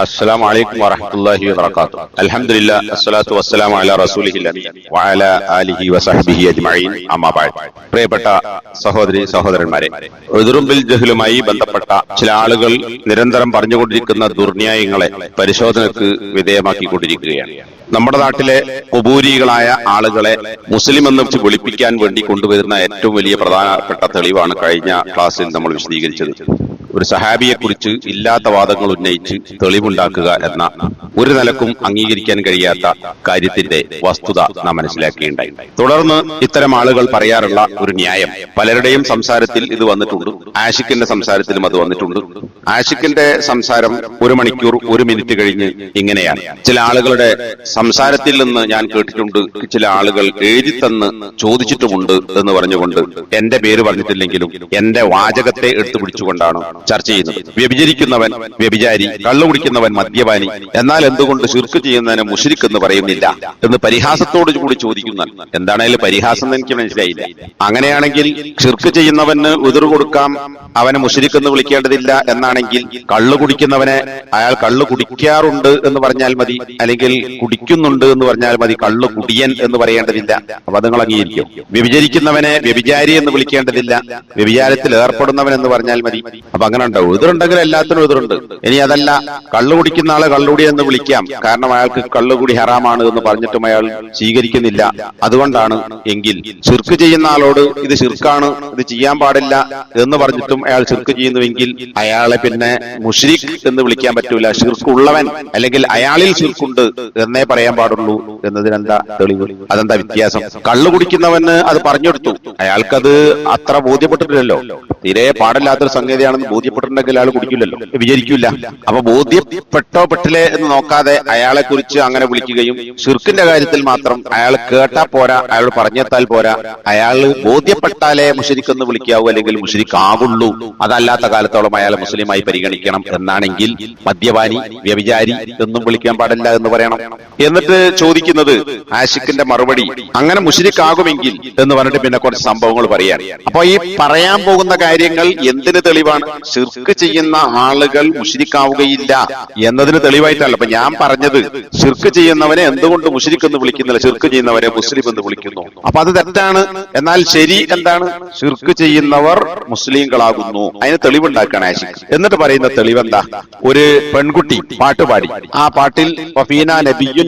السلام عليكم ورحمة الله وبركاته الحمد لله الصلاة والسلام على رسوله الأمين وعلى آله وصحبه أجمعين أما بعد പ്രിയപ്പെട്ട സഹോദരി സഹോദരന്മാരെ എതിറുമ്പിൽ ജഹലുമായി ബന്ധപ്പെട്ട ചില ആളുകൾ നിരന്തരം പറഞ്ഞുകൊണ്ടിരിക്കുന്ന ദുർന്യായങ്ങളെ പരിശോധനക്ക് വിധേയമാക്കിക്കൊണ്ടിരിക്കുകയാണ് നമ്മുടെ നാട്ടിലെ കുബൂരികളായ ആളുകളെ മുസ്ലിം എന്ന് വെച്ച് വിളിപ്പിക്കാൻ വേണ്ടി കൊണ്ടുവരുന്ന ഏറ്റവും വലിയ പ്രധാനപ്പെട്ട തെളിവാണ് കഴിഞ്ഞ ക്ലാസ്സിൽ നമ്മൾ വിശദീകരിച്ചത് ഒരു സഹാബിയെ കുറിച്ച് ഇല്ലാത്ത വാദങ്ങൾ ഉന്നയിച്ച് തെളിവുണ്ടാക്കുക എന്ന ഒരു നിലക്കും അംഗീകരിക്കാൻ കഴിയാത്ത കാര്യത്തിന്റെ വസ്തുത നാം മനസ്സിലാക്കിയുണ്ടായി തുടർന്ന് ഇത്തരം ആളുകൾ പറയാറുള്ള ഒരു ന്യായം. പലരുടെയും സംസാരത്തിൽ ഇത് വന്നിട്ടുണ്ട്. ആഷിക്കിന്റെ സംസാരത്തിലും അത് വന്നിട്ടുണ്ട്. ആഷിക്കിന്റെ സംസാരം ഒരു മണിക്കൂർ ഒരു മിനിറ്റ് കഴിഞ്ഞ് ഇങ്ങനെയാണ്. ചില ആളുകളുടെ സംസാരത്തിൽ നിന്ന് ഞാൻ കേട്ടിട്ടുണ്ട്. ചില ആളുകൾ എഴുതി തന്ന് ചോദിച്ചിട്ടുമുണ്ട് എന്ന് പറഞ്ഞുകൊണ്ട് എന്റെ പേര് പറഞ്ഞിട്ടില്ലെങ്കിലും എന്റെ വാചകത്തെ എടുത്തു പിടിച്ചുകൊണ്ടാണ് ചർച്ച ചെയ്യുന്നത്. വ്യഭിചരിക്കുന്നവൻ വ്യഭിചാരി കള്ളു കുടിക്കുന്നവൻ മദ്യപാനി എന്നാൽ എന്തുകൊണ്ട് ശിർക്ക് ചെയ്യുന്നതിന് മുഷിരിക്ക് എന്ന് പറയുന്നില്ല എന്ന് പരിഹാസത്തോട് കൂടി ചോദിക്കുന്ന എന്താണേലും പരിഹാസം എന്ന് എനിക്ക് മനസ്സിലായില്ല. അങ്ങനെയാണെങ്കിൽ ഷിർക്ക് ചെയ്യുന്നവന് ഉതിർ കൊടുക്കാം അവനെ മുഷിരിക്ക് എന്ന് വിളിക്കേണ്ടതില്ല എന്നാണെങ്കിൽ കള്ളു കുടിക്കുന്നവനെ അയാൾ കള്ളു കുടിക്കാറുണ്ട് എന്ന് പറഞ്ഞാൽ മതി അല്ലെങ്കിൽ കുടിക്കുന്നുണ്ട് എന്ന് പറഞ്ഞാൽ മതി കള്ളു കുടിയൻ എന്ന് പറയേണ്ടതില്ല. അപ്പൊ അത് നിങ്ങൾ അംഗീകരിക്കും? വ്യഭിചരിക്കുന്നവനെ വ്യഭിചാരി എന്ന് വിളിക്കേണ്ടതില്ല വ്യഭിചാരത്തിൽ ഏർപ്പെടുന്നവൻ എന്ന് പറഞ്ഞാൽ മതി. അപ്പൊ അങ്ങനെ ഉണ്ടാവും എതിരുണ്ടെങ്കിൽ എല്ലാത്തിനും എതിരുണ്ട് ഇനി അതല്ല കള്ളു കുടിക്കുന്ന ആളെ കള്ളുകുടി എന്ന് വിളിക്കാം. കാരണം അയാൾക്ക് കള്ളുകുടി ഹറാമാണ് എന്ന് പറഞ്ഞിട്ടും അയാൾ സ്വീകരിക്കുന്നില്ല. അതുകൊണ്ടാണ് എങ്കിൽ ശിർക്ക് ചെയ്യുന്ന ആളോട് ഇത് ശിർക്കാണ് ഇത് ചെയ്യാൻ പാടില്ല എന്ന് പറഞ്ഞിട്ടും അയാൾ ശിർക്ക് ചെയ്യുന്നുവെങ്കിൽ അയാളെ പിന്നെ മുഷ്രിഖ് എന്ന് വിളിക്കാൻ പറ്റൂല. ഉള്ളവൻ അല്ലെങ്കിൽ അയാളിൽ ശിർക്കുണ്ട് എന്നേ പറയാൻ പാടുള്ളൂ എന്നതിനെന്താ തെളിവ്? അതെന്താ വ്യത്യാസം? കള്ളു കുടിക്കുന്നവന് അത് പറഞ്ഞെടുത്തു അയാൾക്കത് അത്ര ബോധ്യപ്പെട്ടിട്ടില്ലല്ലോ. തീരെ പാടില്ലാത്തൊരു സംഗതിയാണെന്ന് ബോധ്യപ്പെട്ടിട്ടുണ്ടെങ്കിൽ അയാൾ കുടിക്കില്ലല്ലോ. വിചാരിക്കില്ല. അപ്പൊ ബോധ്യപ്പെട്ടോ പെട്ടില്ലേ എന്ന് നോക്കാതെ അയാളെ കുറിച്ച് അങ്ങനെ വിളിക്കുകയും ഷിർക്കിന്റെ കാര്യത്തിൽ മാത്രം അയാൾ കേട്ടാ പോരാ അയാൾ പറഞ്ഞെത്താൽ പോരാ അയാൾ ബോധ്യപ്പെട്ടാലേ മുഷരിക്കെന്ന് വിളിക്കാവൂ അല്ലെങ്കിൽ മുഷരിക്കാവുള്ളൂ. അതല്ലാത്ത കാലത്തോളം അയാളെ മുസ്ലിമായി പരിഗണിക്കണം എന്നാണെങ്കിൽ മദ്യപാനി വ്യഭിചാരി എന്നും വിളിക്കാൻ പാടില്ല എന്ന് പറയണം. എന്നിട്ട് ചോദിക്കുന്നത് ആഷിഖിന്റെ മറുപടി അങ്ങനെ മുഷരിക്കാകുമെങ്കിൽ എന്ന് പറഞ്ഞിട്ട് പിന്നെ കുറച്ച് സംഭവങ്ങൾ പറയാൻ. അപ്പൊ ഈ പറയാൻ പോകുന്ന കാര്യങ്ങൾ എന്തിന് തെളിവാണ്? ഷിർക്ക് ചെയ്യുന്ന ആളുകൾ മുഷിരിക്കാവുകയില്ല എന്നതിന് തെളിവായിട്ടല്ല. അപ്പൊ ഞാൻ പറഞ്ഞത് ഷിർക്ക് ചെയ്യുന്നവനെ എന്തുകൊണ്ട് മുഷിരിക്ക് എന്ന് വിളിക്കുന്നില്ല? ഷിർക്ക് ചെയ്യുന്നവരെ മുസ്ലിം എന്ന് വിളിക്കുന്നു. അപ്പൊ അത് തെറ്റാണ്. എന്നാൽ ശരി എന്താണ്? ഷിർക്ക് ചെയ്യുന്നവർ മുസ്ലിങ്ങളാകുന്നു. അതിന് തെളിവുണ്ടാക്കുകയാണ് ആശി എന്നിട്ട് പറയുന്ന തെളിവെന്താ? ഒരു പെൺകുട്ടി പാട്ട് പാടി. ആ പാട്ടിൽ വഫീന നബിയുൻ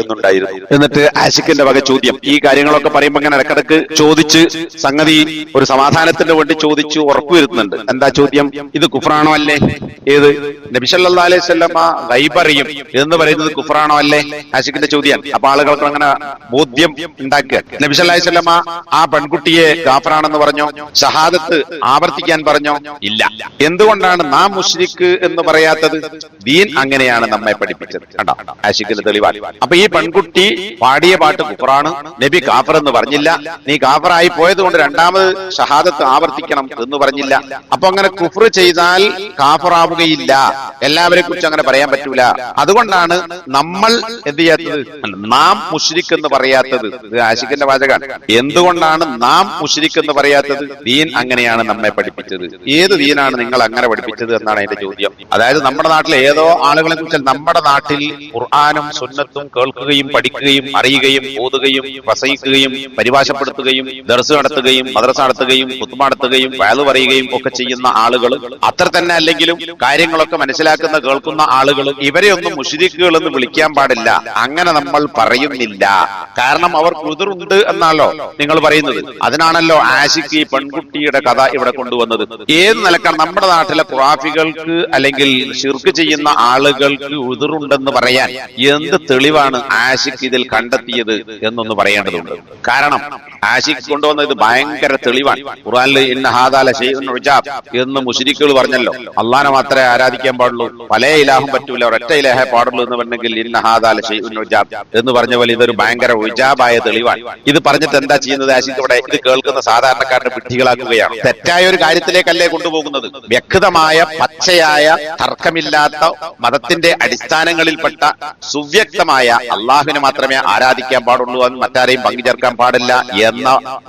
എന്നുണ്ടായിരുന്നു. എന്നിട്ട് ആശിഖിന്റെ വക ചോദ്യം. ഈ കാര്യങ്ങളൊക്കെ പറയുമ്പോ ഇങ്ങനെ ഇടക്കിടക്ക് ചോദിച്ച് സംഗതി ഒരു സമാധാനത്തിന് വേണ്ടി ചോദിച്ചു ഉറപ്പുവരുത്തുന്നുണ്ട്. എന്താ ചോദ്യം? ഇത് കുഫ്രാണോ അല്ലേ? ഏത്? നബി സല്ലല്ലാഹു അലൈഹി എന്ന് പറയുന്നത് കുഫ്രാണോ അല്ലേ? ആഷിഖിന്റെ ചോദ്യം അപ്പൊ ആളുകൾക്ക് അങ്ങനെ ബോധ്യം ഉണ്ടാക്കുക. നബി സല്ലല്ലാഹു അലൈഹി വസല്ലമ ആ പെൺകുട്ടിയെ ഗാഫറാണെന്ന് പറഞ്ഞോ? ഷഹാദത്ത് ആവർത്തിക്കാൻ പറഞ്ഞോ? ഇല്ല. എന്തുകൊണ്ടാണ് നാം മുഷ്രിക്ക് എന്ന് പറയാത്തത്? ദീൻ അങ്ങനെയാണ് നമ്മെ പഠിപ്പിച്ചത്. കണ്ടോ? ആഷിഖിന്റെ തെളിവാണ്. അപ്പൊ ഈ പെൺകുട്ടി പാടിയ പാട്ട് കുഫറാണ് നബി കാഫർ എന്ന് പറഞ്ഞില്ല. നീ കാഫറായി പോയത് കൊണ്ട് രണ്ടാമത് ഷഹാദത്ത് ആവർത്തിക്കണം എന്ന് പറഞ്ഞില്ല. അപ്പൊ അങ്ങനെ കുഫർ ചെയ്താൽ കാഫറാവുകയില്ല. എല്ലാവരെ കുറിച്ച് അങ്ങനെ പറയാൻ പറ്റൂല. അതുകൊണ്ടാണ് നമ്മൾ എന്ത് ചെയ്യാത്തത്? നാം മുഷിരിക്ക് എന്ന് പറയാത്തത്. ഇത് ആഷിഖിന്റെ വാചകാണ് എന്തുകൊണ്ടാണ് നാം മുഷിരിക്ക് എന്ന് പറയാത്തത്? ദീൻ അങ്ങനെയാണ് നമ്മെ പഠിപ്പിച്ചത്. ഏത് ദീനാണ് നിങ്ങൾ അങ്ങനെ പഠിപ്പിച്ചത് എന്നാണ് എന്റെ ചോദ്യം. അതായത് നമ്മുടെ നാട്ടിലെ ഏതോ ആളുകളെ കുറിച്ച് നമ്മുടെ നാട്ടിൽ ഖുർആാനും സുന്നത്തും കേൾക്കുകയും പഠിക്കുകയും അറിയുകയും ഓതുകയും പ്രസംഗിക്കുകയും പരിഭാഷപ്പെടുത്തുകയും ദർസ് നടത്തുകയും മദ്രസ നടത്തുകയും കുത്തുമ നടത്തുകയും വയലു പറയുകയും ഒക്കെ ചെയ്യുന്ന ആളുകൾ അത്ര തന്നെ അല്ലെങ്കിലും കാര്യങ്ങളൊക്കെ മനസ്സിലാക്കുന്ന കേൾക്കുന്ന ആളുകൾ ഇവരെയൊന്നും മുഷിരിക്കുകൾ എന്ന് വിളിക്കാൻ പാടില്ല. അങ്ങനെ നമ്മൾ പറയുന്നില്ല. കാരണം അവർ കുതിർണ്ട് എന്നാണല്ലോ നിങ്ങൾ പറയുന്നത്. അതിനാണല്ലോ ആഷിക്ക് ഈ പെൺകുട്ടിയുടെ കഥ ഇവിടെ കൊണ്ടുവന്നത്. ഏത് നിലക്കാണ് നമ്മുടെ നാട്ടിലെ ഖുറാഫികൾക്ക് അല്ലെങ്കിൽ ശിർക്ക് ചെയ്യുന്ന ആളുകൾക്ക് ഉതിറുണ്ടെന്ന് പറയാൻ എന്ത് തെളിവാണ് ആശിക്ക് ഇതിൽ കണ്ടെത്തിയത് എന്നൊന്ന് പറയേണ്ടതുണ്ട്. കാരണം ആശിക്ക് കൊണ്ടുവന്ന ഇത് ഭയങ്കര തെളിവാണ്. ഖുറാനിൽ ഇന്ന ഹാദാല ഷെയ്ഖുൻ ഉജാബ് എന്ന് മുഷിരിക്കുകൾ പറഞ്ഞല്ലോ. അള്ളാനെ മാത്രമേ ആരാധിക്കാൻ പാടുള്ളൂ. പല ഇലാഹും പറ്റും പറ്റൂല. ഒരൊറ്റ ഇലാഹെ പാടുള്ളൂ എന്ന് പറഞ്ഞെങ്കിൽ ഇന്ന ഹാദാല ഷൈഉൻ ഉജാബ് എന്ന് പറഞ്ഞ പോലെ ഇതൊരു ഭയങ്കര ഉജാബായ തെളിവാണ്. ഇത് പറഞ്ഞിട്ട് എന്താ ചെയ്യുന്നത് ആശിക്ക് ഇവിടെ ഇത് കേൾക്കുന്ന സാധാരണക്കാരനെ വിഡ്ഢികളാക്കുകയാണ്. തെറ്റായ ഒരു കാര്യത്തിലേക്കല്ലേ കൊണ്ടുപോകുന്നത്? വ്യക്തമായ പച്ചയായ തർക്കമില്ലാത്ത മതത്തിന്റെ അടിസ്ഥാനങ്ങളിൽപ്പെട്ട സുവ്യക്തമായ അള്ളാഹുവിനെ മാത്രമേ ആരാധിക്കാൻ പാടുള്ളൂ എന്ന് മറ്റാരെയും പങ്കുചേർക്കാൻ പാടില്ല എന്ന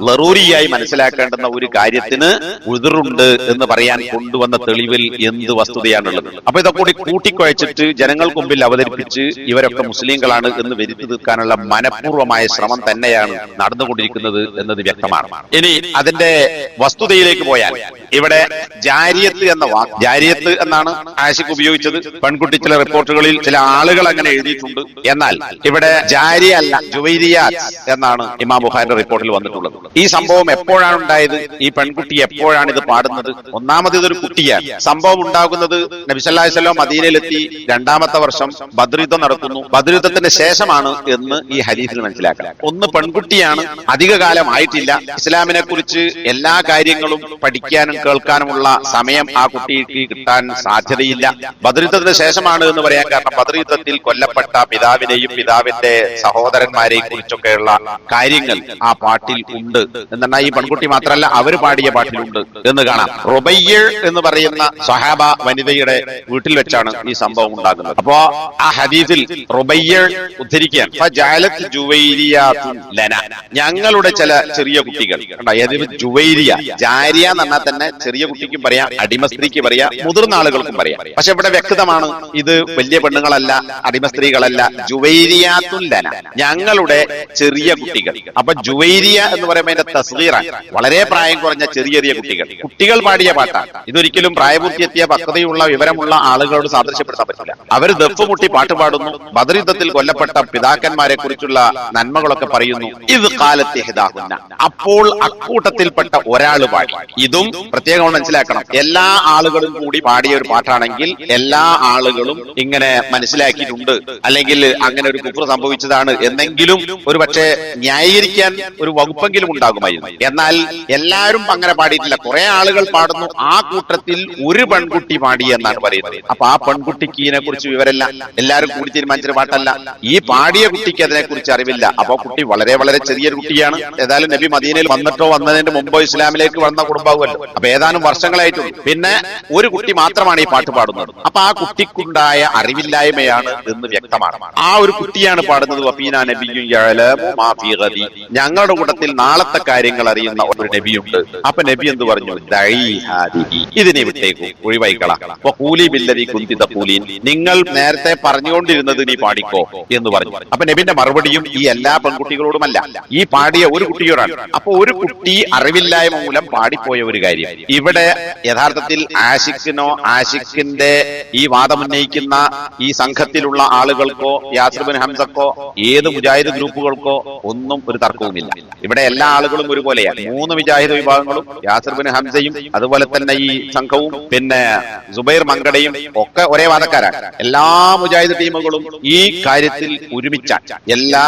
ലറൂരിയായി മനസ്സിലാക്കേണ്ടുന്ന ഒരു കാര്യത്തിന് ഉതിറുണ്ട് എന്ന് പറയാൻ കൊണ്ടുവന്ന തെളിവിൽ എന്ത് വസ്തുതയാണുള്ളത്? അപ്പൊ ഇതൊക്കെ കൂടി കൂട്ടിക്കുഴച്ചിട്ട് ജനങ്ങൾക്ക് മുമ്പിൽ അവതരിപ്പിച്ച് ഇവരൊക്കെ മുസ്ലിങ്ങളാണ് എന്ന് വരുത്തി തീർക്കാനുള്ള മനഃപൂർവമായ ശ്രമം തന്നെയാണ് നടന്നുകൊണ്ടിരിക്കുന്നത് എന്നത് വ്യക്തമാണ്. ഇനി അതിന്റെ വസ്തുതയിലേക്ക് പോയാൽ ഇവിടെ ജാരിയത്ത് എന്ന വാക്ക് ജാരിയത്ത് എന്നാണ് ആഷിഖ് ഉപയോഗിച്ചത്. പെൺകുട്ടി ചില റിപ്പോർട്ടുകളിൽ ചില ആളുകൾ അങ്ങനെ എഴുതിയിട്ടുണ്ട്. എന്നാൽ ഇവിടെ ജാരി അല്ല ജുവൈരിയാത്ത് എന്നാണ് ഇമാം ബുഖാരിന്റെ റിപ്പോർട്ടിൽ വന്നിട്ടുള്ളത്. ഈ സംഭവം എപ്പോഴാണ് ഉണ്ടായത്? ഈ പെൺകുട്ടി എപ്പോഴാണ് ഇത് പാടുന്നത്? ഒന്നാമത് ഇതൊരു കുട്ടിയാണ്. സംഭവം ഉണ്ടാകുന്നത് നബിസല്ലാസ്വല്ലോ മദീനയിലെത്തി. രണ്ടാമത്തെ വർഷം ബദ്രയുദ്ധം നടക്കുന്നു. ബദ്രയുദ്ധത്തിന്റെ ശേഷമാണ് എന്ന് ഈ ഹരീഫിൽ മനസ്സിലാക്കാം. ഒന്ന് പെൺകുട്ടിയാണ്. അധികകാലം ആയിട്ടില്ല. ഇസ്ലാമിനെ കുറിച്ച് എല്ലാ കാര്യങ്ങളും പഠിക്കാനും കേൾക്കാനുമുള്ള സമയം ആ കുട്ടിക്ക് കിട്ടാൻ സാധ്യതയില്ല. ബദ്രയുദ്ധത്തിന് ശേഷമാണ് എന്ന് പറയാൻ കാരണം ബദ്രയുദ്ധത്തിൽ കൊല്ലപ്പെട്ട പിതാവിനെയും പിതാവിന്റെ സഹോദരന്മാരെയും കുറിച്ചൊക്കെയുള്ള കാര്യങ്ങൾ ആ പാട്ടിൽ ഉണ്ട്. എന്നാൽ ഈ പെൺകുട്ടി മാത്രമല്ല അവർ പാടിയ പാട്ടിലുണ്ട് എന്ന് കാണാം. റുബയ്യ എന്ന് പറയുന്ന സഹാബ വനിതയുടെ വീട്ടിൽ വെച്ചാണ് ഈ സംഭവം ഉണ്ടാകുന്നത്. അപ്പോ ആ ഹദീസിൽ റുബയ്യ ഉദ്ധരിക്കാൻ ലന. ഞങ്ങളുടെ ചില ചെറിയ കുട്ടികൾ. ജുവൈരിയ? ജാരിയ എന്ന് തന്നെ ചെറിയ കുട്ടിക്കും പറയാം അടിമ സ്ത്രീക്ക് പറയാം മുതിർന്ന ആളുകൾക്കും പറയാം. പക്ഷെ ഇവിടെ വ്യക്തമാണ് ഇത് വലിയ പെണ്ണുങ്ങളല്ല അടിമ സ്ത്രീകളല്ല ജുവൈരിയാത്തുല്ലന ഞങ്ങളുടെ ചെറിയ കുട്ടികൾ. അപ്പൊ ജുവൈരിയ എന്ന് പറയുമ്പോൾ അതിന്റെ തസ്വീറാണ്. വളരെ പ്രായം കുറഞ്ഞ ചെറിയ ചെറിയ കുട്ടികൾ. കുട്ടികൾ. പാടിയ പാട്ടാണ്. ഇതൊരിക്കലും പ്രായപൂർത്തിയെത്തിയ പക്വതയുള്ള വിവരമുള്ള ആളുകളോട് സാദൃശ്യപ്പെടുത്താൻ പറ്റില്ല. അവർ ദഫ് മുട്ടി പാട്ട് പാടുന്നു. ബദറിദ്ധത്തിൽ കൊല്ലപ്പെട്ട പിതാക്കന്മാരെ കുറിച്ചുള്ള നന്മകളൊക്കെ പറയുന്നു. ഇത് കാലത്തെ ഹിതാകുന്ന അപ്പോൾ അക്കൂട്ടത്തിൽപ്പെട്ട ഒരാൾ പാടി ഇതും പ്രത്യേകം മനസ്സിലാക്കണം. എല്ലാ ആളുകളും കൂടി പാടിയ ഒരു പാട്ടാണെങ്കിൽ എല്ലാ ആളുകളും ഇങ്ങനെ മനസ്സിലാക്കിയിട്ടുണ്ട്. അല്ലെങ്കിൽ അങ്ങനെ ഒരു കുഫർ സംഭവിച്ചതാണ് എന്നെങ്കിലും ഒരു പക്ഷേ ന്യായീകരിക്കാൻ ഒരു വകുപ്പെങ്കിലും ഉണ്ടാകുമായിരുന്നു. എന്നാൽ എല്ലാവരും അങ്ങനെ പാടിയിട്ടില്ല. കുറെ ആളുകൾ പാടുന്നു. ആ കൂട്ടത്തിൽ ഒരു പെൺകുട്ടി പാടി എന്നാണ് പറയുന്നത്. അപ്പൊ ആ പെൺകുട്ടിക്ക് ഇതിനെ കുറിച്ച് വിവരമല്ല. എല്ലാവരും കൂടി തീരുമാനിച്ചൊരു പാട്ടല്ല. ഈ പാടിയ കുട്ടിക്ക് അതിനെ കുറിച്ച് അറിവില്ല. അപ്പൊ കുട്ടി വളരെ വളരെ ചെറിയൊരു കുട്ടിയാണ്. ഏതായാലും നബി മദീനയിൽ വന്നിട്ടോ വന്നതിന്റെ മുമ്പോ ഇസ്ലാമിലേക്ക് വന്ന കുടുംബാവുമല്ലോ. അപ്പൊ ഏതാനും വർഷങ്ങളായിട്ടും പിന്നെ ഒരു കുട്ടി മാത്രമാണ് ഈ പാട്ട് പാടുന്നത്. അപ്പൊ ആ കുട്ടിക്കുണ്ടായ അറിവില്ലായ്മയാണ് എന്ന് വ്യക്തമാണ്. ആ ഒരു കുട്ടിയാണ് പാടുന്നത്. വഫീന നബിയും. ഞങ്ങളുടെ കൂട്ടത്തിൽ നാളത്തെ കാര്യങ്ങൾ അറിയുന്ന ഒരു നബിയുണ്ട്. അപ്പൊ നബി എന്ത് പറഞ്ഞു. ഇതിനെ വിട്ടേക്കൂ. ഒഴിവായിക്കള. കൂലി ബില്ലതി കുന്തിത കൂലീൻ. നിങ്ങൾ നേരത്തെ പറഞ്ഞുകൊണ്ടിരുന്നത് നീ പാടിക്കോ എന്ന് പറഞ്ഞു. അപ്പൊ നബിന്റെ മറുപടിയും ഈ എല്ലാ പെൺകുട്ടികളോടുമല്ല. ഈ പാടിയ ഒരു കുട്ടിയോടാണ്. അപ്പൊ ഒരു കുട്ടി അറിവില്ലായ്മ മൂലം പാടിപ്പോയ ഒരു കാര്യം. ഇവിടെ യഥാർത്ഥത്തിൽ ആഷിഖിനോ ആഷിഖിന്റെ ഈ വാദമുന്നയിക്കുന്ന ഈ സംഘത്തിലുള്ള ആളുകൾക്കോ യാസ്രബിൻ ഹംസക്കോ ഏത് മുജാഹിദ് ഗ്രൂപ്പുകൾക്കോ ഒന്നും ഒരു തർക്കവുമില്ല. ഇവിടെ എല്ലാ ആളുകളും ഒരുപോലെയാണ്. മൂന്ന് മുജാഹിദ് വിഭാഗങ്ങളും യാസ്രബിൻ ഹംസയും അതുപോലെ തന്നെ ഈ സംഘവും പിന്നെ സുബൈർ മങ്കടയും ഒക്കെ ഒരേ വാദക്കാരാണ്. എല്ലാ മുജാഹിദ് ടീമുകളും ഈ കാര്യത്തിൽ ഒരുമിച്ചാണ്. എല്ലാ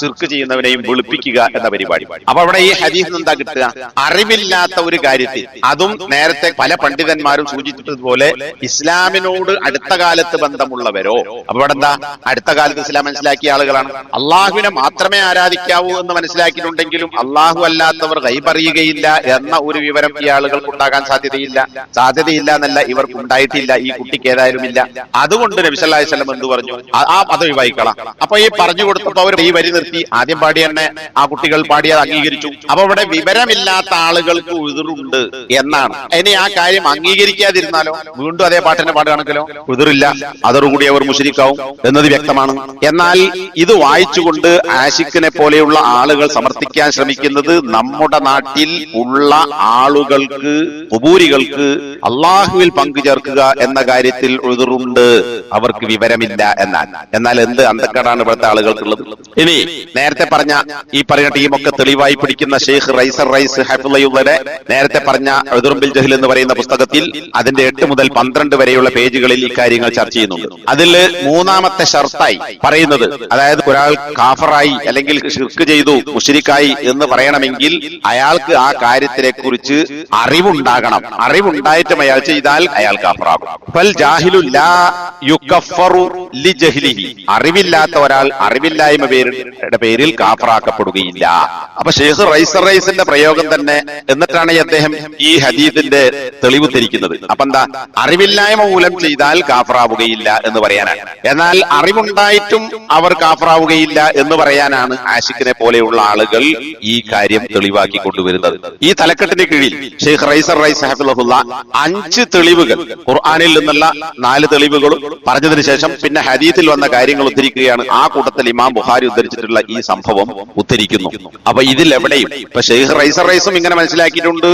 ചിർക്ക് ചെയ്യുന്നവരെയും വിളിപ്പിക്കുക എന്ന പരിപാടി. അപ്പൊ അവിടെ ഈ ഹദീസ് എന്താ കിട്ടുക? അറിവില്ലാത്ത ഒരു കാര്യത്തിൽ. അതും നേരത്തെ പല പണ്ഡിതന്മാരും സൂചിപ്പിച്ചതുപോലെ ഇസ്ലാമിനോട് അടുത്ത കാലത്ത് ബന്ധമുള്ളവരോ? അപ്പൊ എന്താ അടുത്ത കാലത്ത് ഇസ്ലാം മനസ്സിലാക്കിയ ആളുകളാണ്. അള്ളാഹുവിനെ മാത്രമേ ആരാധിക്കാവൂ എന്ന് മനസ്സിലാക്കിയിട്ടുണ്ടെങ്കിലും അള്ളാഹു അല്ലാത്തവർ കൈപറിയുകയില്ല എന്ന ഒരു വിവരം ഈ ആളുകൾക്ക് ഉണ്ടാകാൻ സാധ്യതയില്ല. സാധ്യതയില്ല. എന്നല്ല ഇവർക്ക് ഉണ്ടായിട്ടില്ല. ഈ കുട്ടിക്ക് ഏതായാലും ഇല്ല. അതുകൊണ്ട് നബിസല്ലാഹി സ്വലം എന്ത് പറഞ്ഞു? ആ- ആ അത് ഒഴിവായിക്കളാം അപ്പൊ ഈ പറഞ്ഞു കൊടുത്തപ്പോ അവർ ഈ വരി നിർത്തി ആദ്യം പാടി തന്നെ ആ കുട്ടികൾ പാടിയത് അംഗീകരിച്ചു. അപ്പൊ ഇവിടെ വിവരമില്ലാത്ത ആളുകൾക്ക് ഉതിറുണ്ട് എന്നാണ്. ഇനി ആ കാര്യം അംഗീകരിക്കാതിരുന്നാലോ? വീണ്ടും അതേ പാട്ടിനെ പാടുകയാണെങ്കിലോ ഉതിറില്ല അതോടുകൂടി അവർ മുഷരിക്കാവും എന്നത് വ്യക്തമാണ്. എന്നാൽ ഇത് വായിച്ചുകൊണ്ട് ആഷിഖിനെ പോലെയുള്ള ആളുകൾ സമർത്ഥിക്കാൻ ശ്രമിക്കുന്നത് നമ്മുടെ നാട്ടിൽ ഉള്ള ആളുകൾക്ക് ഉപൂരികൾക്ക് അള്ളാഹുവിൽ പങ്കുചേർക്കുക എന്ന കാര്യത്തിൽ ഉതിറുണ്ട് അവർക്ക് വിവരമില്ല എന്നാൽ. എന്നാൽ എന്ത് അന്തക്കടാണ് ഇവിടുത്തെ ആളുകൾക്കുള്ളത്? ഇനി നേരത്തെ പറഞ്ഞ ഈ പറയുന്ന ടീമൊക്കെ തെളിവായി പിടിക്കുന്ന ഷെയ്ഖ് റൈസർ റൈസ് ഹൈഫുള്ളയുടെ നേരത്തെ പറഞ്ഞ എതിർബിൽ ജഹിൽ എന്ന് പറയുന്ന പുസ്തകത്തിൽ അതിന്റെ എട്ട് മുതൽ പന്ത്രണ്ട് വരെയുള്ള പേജുകളിൽ ഇക്കാര്യങ്ങൾ ചർച്ച ചെയ്യുന്നുണ്ട്. അതിൽ മൂന്നാമത്തെ ഷർത്തായി പറയുന്നത് അതായത് ഒരാൾ കാഫറായി അല്ലെങ്കിൽ ഷിർക്ക് ചെയ്തു മുഷിരിക്കായി എന്ന് പറയണമെങ്കിൽ അയാൾക്ക് ആ കാര്യത്തിനെ കുറിച്ച് അറിവുണ്ടാകണം. അറിവുണ്ടായിട്ടും അയാൾ ചെയ്താൽ അയാൾ കാഫറാകും. അറിവില്ലാത്ത ഒരാൾ അറിവില്ലായ്മ പേരുടെ പേരിൽ കാഫറാക്കപ്പെടുകയില്ല. അപ്പൊ ഷെയ്ഖ് റൈസർ റൈസിന്റെ പ്രയോഗം തന്നെ എന്നിട്ടാണ് അദ്ദേഹം ഈ ഹദീദിന്റെ തെളിവ് തിരിക്കുന്നത്. അപ്പൊ എന്താ? അറിവില്ലായ്മ മൂലം ചെയ്താൽ കാഫറാവുകയില്ല എന്ന് പറയാനാണ്. എന്നാൽ അറിവുണ്ടായിട്ടും അവർ കാഫറാവുകയില്ല എന്ന് പറയാനാണ് ആഷിഖിനെ പോലെയുള്ള ആളുകൾ ഈ കാര്യം തെളിവാക്കി കൊണ്ടുവരുന്നത്. ഈ തലക്കെട്ടിന് കീഴിൽ ഷെയ്ഖ് റൈസർ റൈസ് ഹഫിള്ള അഞ്ച് തെളിവുകൾ ഖുർആാനിൽ നിന്നുള്ള നാല് തെളിവുകളും പറഞ്ഞതിന് ശേഷം പിന്നെ ഹദീത്തിൽ വന്ന കാര്യങ്ങൾ ഉദ്ധരിക്കുകയാണ് ആ കൂട്ടത്തിൽ ഇമാം ബുഹാരി ഉദ്ധരിച്ചിട്ടുള്ള ഈ സംഭവം ഉദ്ധരിക്കുന്നു. അപ്പൊ ഇതിൽ എവിടെയും ഇപ്പൊ ഷെയ്ഖ് റൈസർ റൈസും ഇങ്ങനെ മനസ്സിലാക്കിയിട്ടുണ്ട്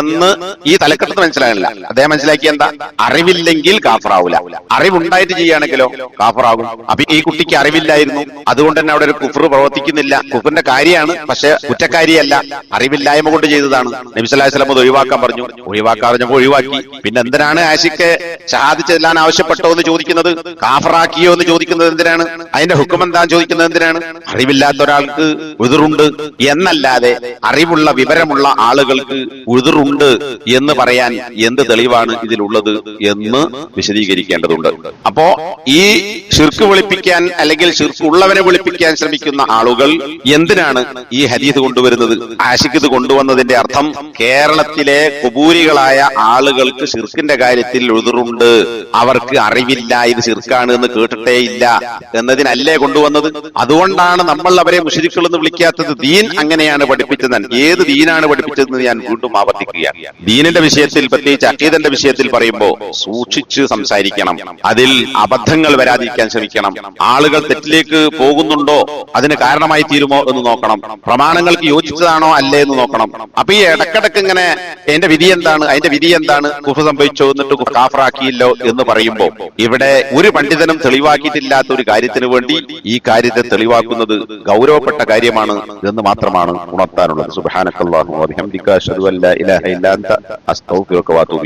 എന്ന് ഈ തലക്കെട്ടത്ത് മനസ്സിലാകില്ല അദ്ദേഹം മനസ്സിലാക്കിയ എന്താ? അറിവില്ലെങ്കിൽ കാഫറാവൂല. അറിവുണ്ടായിട്ട് ചെയ്യുകയാണെങ്കിലോ കാഫറാകും. അപ്പൊ ഈ കുട്ടിക്ക് അറിവില്ലായിരുന്നു. അതുകൊണ്ട് തന്നെ അവിടെ ഒരു കുഫർ പ്രവർത്തിക്കുന്നില്ല. കുഫറിന്റെ കാര്യമാണ് പക്ഷെ കുറ്റക്കാരിയല്ല. അറിവില്ലായ്മ കൊണ്ട് ചെയ്തതാണ്. നബിസ്വല്ലാസ്ലം അത് ഒഴിവാക്കാൻ പറഞ്ഞു. ഒഴിവാക്കാൻ പറഞ്ഞപ്പോ ഒഴിവാക്കി. പിന്നെ എന്തിനാണ് ആശിക്ക് ചാദിച്ചെല്ലാൻ ചെല്ലാൻ ആവശ്യപ്പെട്ടോ എന്ന് ചോദിക്കുന്നത്? കാഫറാക്കിയോ എന്ന് ചോദിക്കുന്നത് എന്തിനാണ്? അതിന്റെ ഹുക്കം എന്താ ചോദിക്കുന്നത് എന്തിനാണ്? അറിവില്ലാത്ത ഒരാൾക്ക് ഉതിറുണ്ട് എന്നല്ലാതെ അറിവുള്ള വിവരമുള്ള ആളുകൾക്ക് ഉതിറുണ്ട് എന്ന് പറയാൻ എന്ത് തെളിവാണ് ഇതിലുള്ളത് എന്ന് വിശദീകരിക്കേണ്ടതുണ്ട്. അപ്പോ ഈ ഷിർക്ക് വിളിപ്പിക്കാൻ അല്ലെങ്കിൽ ഷിർക്ക് ഉള്ളവരെ വിളിപ്പിക്കാൻ ശ്രമിക്കുന്ന ആളുകൾ എന്തിനാണ് ഈ ഹദീസ് കൊണ്ടുവരുന്നത്? ഇത് കൊണ്ടുവന്നതിന്റെ അർത്ഥം കേരളത്തിലെ കുബൂരികളായ ആളുകൾക്ക് ഷിർക്കിന്റെ കാര്യത്തിൽ ഉതിറുണ്ട് അവർക്ക് അറിവില്ല ഇത് ഷിർക്കാണ് എന്ന് കേട്ടിട്ടേ ഇല്ല എന്നതിനല്ലേ കൊണ്ടുവന്നത്? അതുകൊണ്ടാണ് നമ്മൾ അവരെ മുഷരിക്കൾ എന്ന് വിളിക്കാത്തത്. ദീൻ അങ്ങനെയാണ് പഠിപ്പിച്ചത് ഏത് ദീനാണ് പഠിപ്പിച്ചതെന്ന് ഞാൻ വീണ്ടും ആവർത്തിക്കുകയാണ്. ദീനിന്റെ വിഷയത്തിൽ പ്രത്യേകിച്ച് അക്കീതന്റെ വിഷയത്തിൽ പറയുമ്പോൾ സൂക്ഷിച്ച് സംസാരിക്കണം. അതിൽ അബദ്ധങ്ങൾ വരാതിരിക്കാൻ ശ്രമിക്കണം. ആളുകൾ തെറ്റിലേക്ക് പോകുന്നുണ്ടോ? അതിന് കാരണമായി തീരുമോ എന്ന് നോക്കണം. പ്രമാണങ്ങൾക്ക് യോജിച്ചതാണോ അല്ലേ എന്ന് നോക്കണം. അപ്പൊ ഈ ഇടക്കിടക്ക് ഇങ്ങനെ എന്റെ വിധി എന്താണ്? അതിന്റെ വിധി എന്താണ്? കുഫ സംഭവിച്ചോ എന്നിട്ട് കാഫറാക്കിയില്ലോ എന്ന് പറയുമ്പോൾ ഇവിടെ ഒരു പണ്ഡിതനും തെളിവാക്കിയിട്ടില്ലാത്ത ഒരു കാര്യത്തിന് വേണ്ടി ഈ കാര്യത്തെ തെളിവാക്കുന്നത് ഗൗരവപ്പെട്ട കാര്യമാണ് എന്ന് മാത്രമാണ് ഉണർത്താനുള്ളത്. സുബാനക്കല്ലാഹു അഭിഹംദിക അഷ്ഹദു